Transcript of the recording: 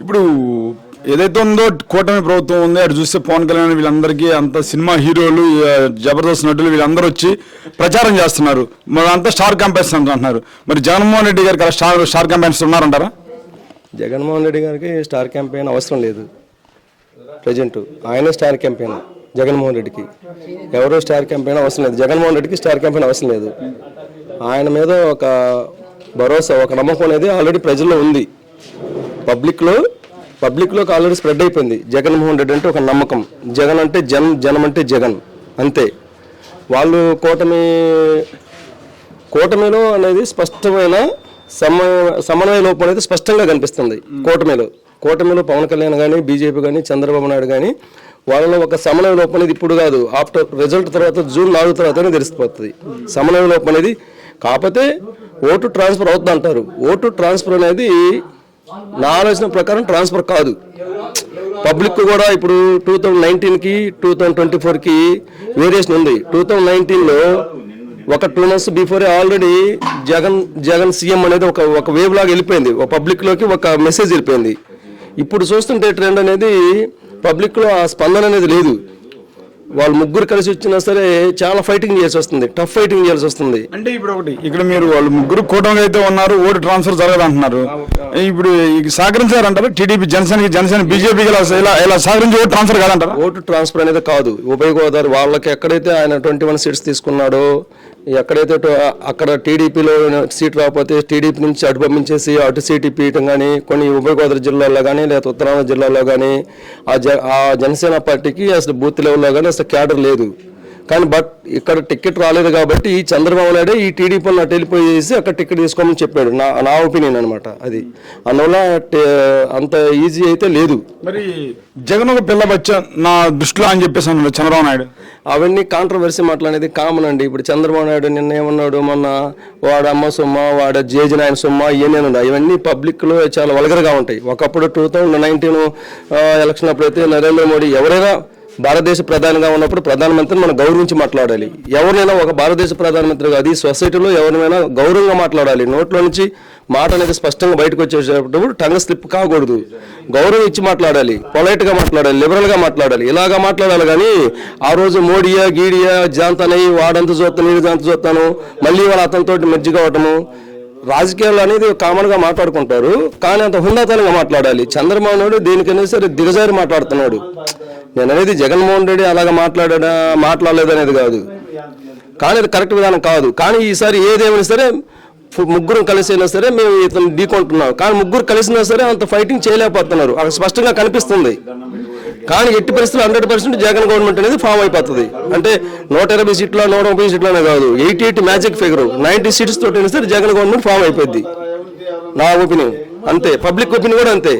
ఇప్పుడు ఏదైతే ఉందో కూటమి ప్రభుత్వం ఉంది అటు చూస్తే పవన్ కళ్యాణ్ వీళ్ళందరికీ అంత సినిమా హీరోలు జబర్దస్త్ నటులు వీళ్ళందరూ వచ్చి ప్రచారం చేస్తున్నారు. మరి అంతా స్టార్ క్యాంపెయిన్స్ అంటున్నారు మరి జగన్మోహన్ రెడ్డి గారికి అలా స్టార్ స్టార్ క్యాంపెయిన్స్ ఉన్నారంటారా? జగన్మోహన్ రెడ్డి గారికి స్టార్ క్యాంపెయిన్ అవసరం లేదు. ప్రజెంట్ ఆయనే స్టార్ క్యాంపెయిన్ జగన్మోహన్ రెడ్డికి. ఎవరో స్టార్ క్యాంపెయిన్ అవసరం లేదు. జగన్మోహన్ రెడ్డికి స్టార్ క్యాంపెయిన్ అవసరం లేదు. ఆయన మీద ఒక భరోసా ఒక నమ్మకం అనేది ఆల్రెడీ ప్రజల్లో ఉంది. పబ్లిక్లో పబ్లిక్లోకి ఆల్రెడీ స్ప్రెడ్ అయిపోయింది. జగన్మోహన్ రెడ్డి అంటే ఒక నమ్మకం. జగన్ అంటే జన్ జనం అంటే జగన్. అంతే. వాళ్ళు కూటమి కూటమిలో అనేది స్పష్టమైన సమ సమన్వయ లోపం అనేది స్పష్టంగా కనిపిస్తుంది కూటమిలో. కూటమిలో పవన్ కళ్యాణ్ కానీ బీజేపీ కానీ చంద్రబాబు నాయుడు కానీ వాళ్ళలో ఒక సమన్వయ లోపం అనేది ఇప్పుడు కాదు. ఆఫ్టర్ రిజల్ట్ తర్వాత జూన్ నాలుగు తర్వాతనే తెలిసిపోతుంది. సమన్వయ లోపం అనేది. కాకపోతే ఓటు ట్రాన్స్ఫర్ అవుతుంది అంటారు ఓటు ట్రాన్స్ఫర్ అనేది నా ఆలోచన ప్రకారం ట్రాన్స్ఫర్ కాదు. పబ్లిక్ కూడా ఇప్పుడు టూ థౌజండ్ నైన్టీన్కి టూ థౌజండ్ ట్వంటీ ఫోర్కి వేరియేషన్ ఉంది. టూ థౌజండ్ నైన్టీన్లో ఒక two months before already Jagan Jagan CM అనేది ఒక ఒక వేవ్ లాగా వెళ్ళిపోయింది. ఒక పబ్లిక్లోకి ఒక మెసేజ్ వెళ్ళిపోయింది. ఇప్పుడు చూస్తుంటే ట్రెండ్ అనేది పబ్లిక్లో ఆ స్పందన అనేది లేదు. వాళ్ళు ముగ్గురు కలిసి వచ్చినా సరే చాలా ఫైటింగ్ చేయాల్సి వస్తుంది. టఫ్ ఫైటింగ్ చేయాల్సి వస్తుంది. అంటే ఇప్పుడు ఒకటి ఇక్కడ మీరు వాళ్ళు ముగ్గురు కూటమి అయితే ఉన్నారు ఓటు ట్రాన్స్ఫర్ జరగదు అంటున్నారు ఇప్పుడు సహకరించారంటారు? టీడీపీ జనసేనకి జనసేన బీజేపీకి ఇలా ఇలా ఇలా సహకరించి ఓటు ట్రాన్స్ఫర్ కాదంటారా? ఓటు ట్రాన్స్ఫర్ అనేది కాదు. ఉభయ గోదావరి వాళ్ళకి ఎక్కడైతే ఆయన ట్వంటీ వన్ సీట్స్ తీసుకున్నాడో ఎక్కడైతే అక్కడ టీడీపీలో సీట్ రాకపోతే టీడీపీ నుంచి అటు పంపించేసి అటు సీట్ ఇప్పించడం కానీ కొన్ని ఉభయ గోదావరి జిల్లాల్లో కానీ లేదా ఉత్తరాంధ్ర జిల్లాలో కానీ ఆ జనసేన పార్టీకి అసలు బూత్ లెవెల్లో కానీ అసలు క్యాడర్ లేదు. కానీ బట్ ఇక్కడ టికెట్ రాలేదు కాబట్టి ఈ చంద్రబాబు నాయుడు ఈ టీడీపీ అటు వెళ్ళిపోయేసి అక్కడ టికెట్ తీసుకోమని చెప్పాడు. నా నా ఒపీనియన్ అనమాట అది. అందువల్ల అంత ఈజీ అయితే లేదు. మరి జగన్ ఒక పిల్ల బచ్చ నా దృష్టిలో అని చెప్పేసి అన్నాడు చంద్రబాబు నాయుడు. అవన్నీ కాంట్రవర్సీ మాట్లాడేది కామన్ అండి. ఇప్పుడు చంద్రబాబు నాయుడు నిన్న ఏమన్నాడు? మొన్న వాడు అమ్మ సొమ్మ వాడు జేజి నాయన సొమ్మ ఇవన్నీ ఉన్నాయి. ఇవన్నీ పబ్లిక్లో చాలా వల్గర్గా ఉంటాయి. ఒకప్పుడు టూ థౌజండ్ నైన్టీన్ ఎలక్షన్ అప్పుడైతే నరేంద్ర మోడీ ఎవరైనా భారతదేశ ప్రధానిగా ఉన్నప్పుడు ప్రధానమంత్రిని మనం గౌరవించి మాట్లాడాలి. ఎవరినైనా ఒక భారతదేశ ప్రధానమంత్రి కాదు ఈ సొసైటీలో ఎవరినైనా గౌరవంగా మాట్లాడాలి. నోట్లో నుంచి మాట అనేది స్పష్టంగా బయటకు వచ్చేటప్పుడు టంగ స్లిప్ కాకూడదు. గౌరవం ఇచ్చి మాట్లాడాలి పొలైట్గా మాట్లాడాలి లిబరల్గా మాట్లాడాలి. ఇలాగా మాట్లాడాలి కానీ ఆ రోజు మోడీయా గీడియా జాంతనయ్యి వాడంత చూస్తాను వీడు అంత చూస్తాను మళ్ళీ వాళ్ళ అతనితో మెర్జి అవటము రాజకీయాలు అనేది కామన్గా మాట్లాడుకుంటారు కానీ అంత హుందాతనంగా మాట్లాడాలి. చంద్రబాబు నాయుడు దేనికైనా సరే దిగజారి మాట్లాడుతున్నాడు. నేను అనేది జగన్మోహన్ రెడ్డి అలాగా మాట్లాడా మాట్లాడలేదు అనేది కాదు. కానీ అది కరెక్ట్ విధానం కాదు. కానీ ఈసారి ఏదేమైనా సరే ముగ్గురం ముగ్గురు కలిసి అయినా సరే మేము ఇతను ఢీకొంటున్నాం. కానీ ముగ్గురు కలిసినా సరే అంత ఫైటింగ్ చేయలేకపోతున్నారు. అక్కడ స్పష్టంగా కనిపిస్తుంది. కానీ ఎట్టి పరిస్థితులు హండ్రెడ్ పర్సెంట్ జగన్ గవర్నమెంట్ అనేది ఫామ్ అయిపోతుంది. అంటే నూట ఇరవై సీట్లో నూట ముప్పై సీట్లోనే కాదు. Eighty eight magic figure. Ninety seats తోటి అయినా సరే జగన్ గవర్నమెంట్ ఫామ్ అయిపోద్ది నా ఒపీనియన్. అంతే. పబ్లిక్ ఒపీనియన్ కూడా అంతే.